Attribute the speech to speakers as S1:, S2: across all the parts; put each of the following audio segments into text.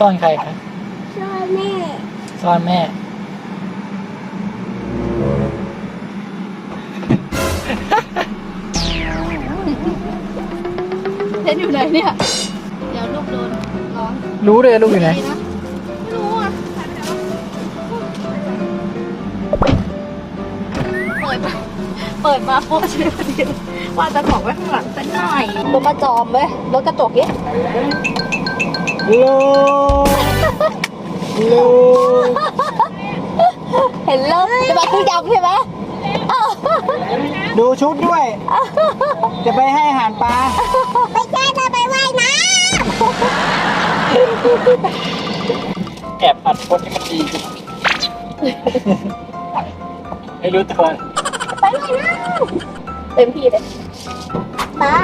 S1: ซ่อนใครคะ
S2: ช่วยแม่
S1: ซ่อนแม่
S3: เล่นอยู่ไหนเนี่ย เดี๋ยวลูกโดนร้อน
S1: รู้เลยลูกอยู่ไหน
S3: ดีนะไม่รู้อะเปิดมาเปิดมาปุ๊บใช่พอดีว่าจะบอกไว้ข้างหลังสักหน่อยรถกระจอมเว้ยรถกระจกเนี่ย
S1: โลโล
S3: เห็นแล้วจะมาซื้อยำใช่ไหมอ้าว
S1: ดูชุดด้วย จะไปให้อาหารปลา
S2: ไม่ใช่จะไปว่ายน้
S1: แอบอัดคนให้มันดีไม่รู้ตัว
S3: ไปเลยนะเต็มที่เลยำ
S2: ป๊า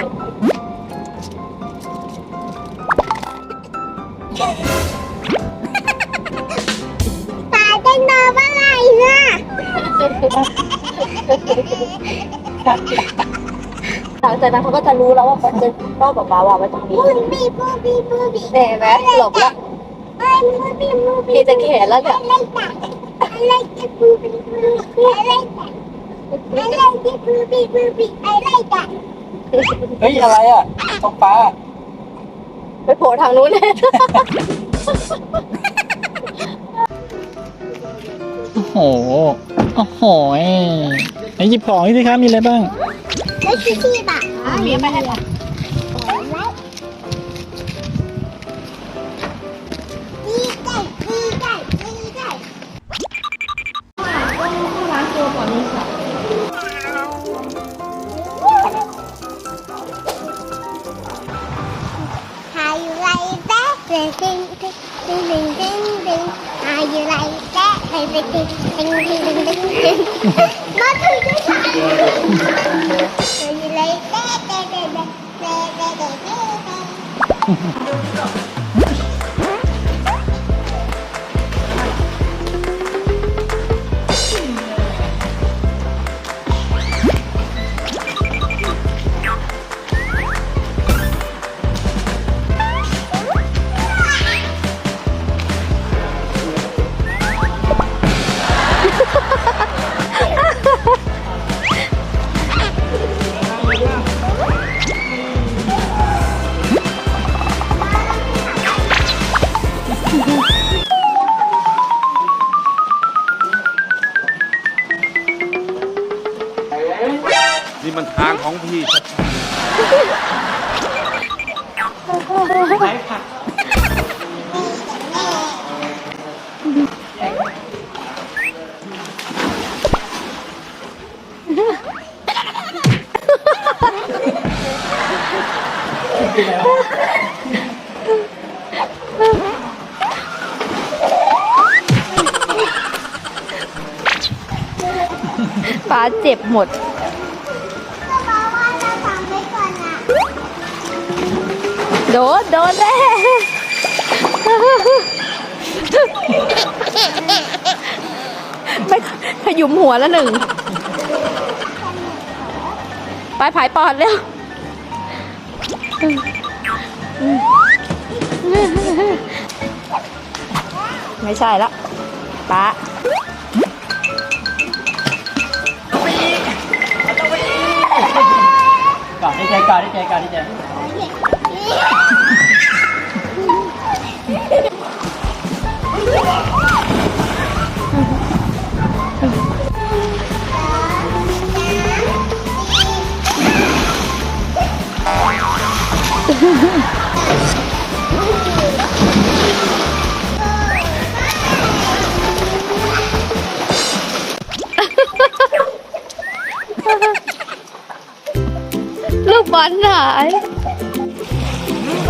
S2: ป๊าจะนอนเมื่อไหร่น่ะ
S3: หลังจากนั้นเขาก็จะรู้แล้วว่าเขาจะต้องแบบว่าวางไว้ตรงนี้
S2: บูบี้บูบี้บูบี้
S3: เห็นไหมหลบละ
S2: ไอ้บูบี้บูบี้
S3: พี่จะแขนแล้วเนี่ย
S2: อะไรกันอะไรกันบูบี้บูบี้อะไรกันอะไรกันบูบี้บูบี้อะไรกัน
S1: เฮ้ยอะไรอะตรงปลา
S3: ไปโผล่ทางนู้นเลย
S1: โอ้โห โอ้โหไหนหยิบของนี่สิครับ มีอะไรบ้าง
S2: แล้วที่ที่บ้า
S3: มีไม่ให้ละ
S2: ดี Ding ding ding ding ding ding ding. Are you like that? Ding ding ding ding ding ding ding. Not too good. Are you like that? Ding ding ding ding ding ding.
S4: นี่มันทางของพี่
S1: ใช้ผัก
S3: ป้าเจ็บหมด โดนโดนแน่ไม่ขยุมหัวแล้วหนึ่ง ไปผายปอดเร็วไม่ใช่ละป้า
S1: ก่อนที่ใจก่อนที่ใจก่อนที่ใจ
S3: ลูกบอลหาย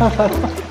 S3: Ha ha ha.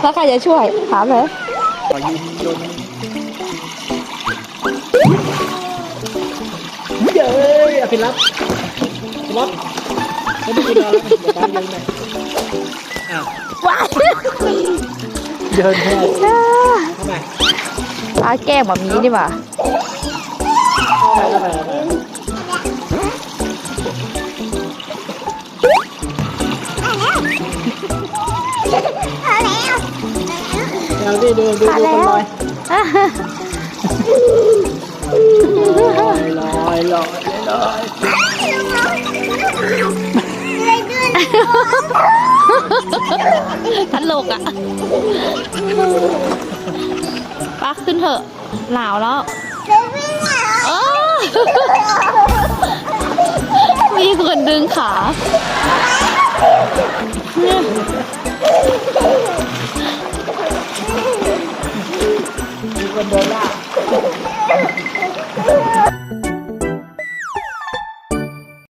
S3: แล้วใครจะช่วยถามเลย
S1: ขอยืนโยนเย้ยอภิรัตน์อภิรัตน์ไม่ได้กินแล้วเดี๋ยวตามลงเลยอ้าว
S3: ว้าย
S1: เดินแค่เข้าไป
S3: ปลาแกล้งแบบนี้ดีกว่า
S1: เข้าไปเข้าไปเข้าไป เดี๋ยวดิดูดูดูคนลอยลอยลอยลอย
S2: เลยด้วย
S3: ตลกอะปักขึ้นเถอะหนาวแล้ว
S2: เลยวิ่งเหรอ
S3: เออมีคนดึงขา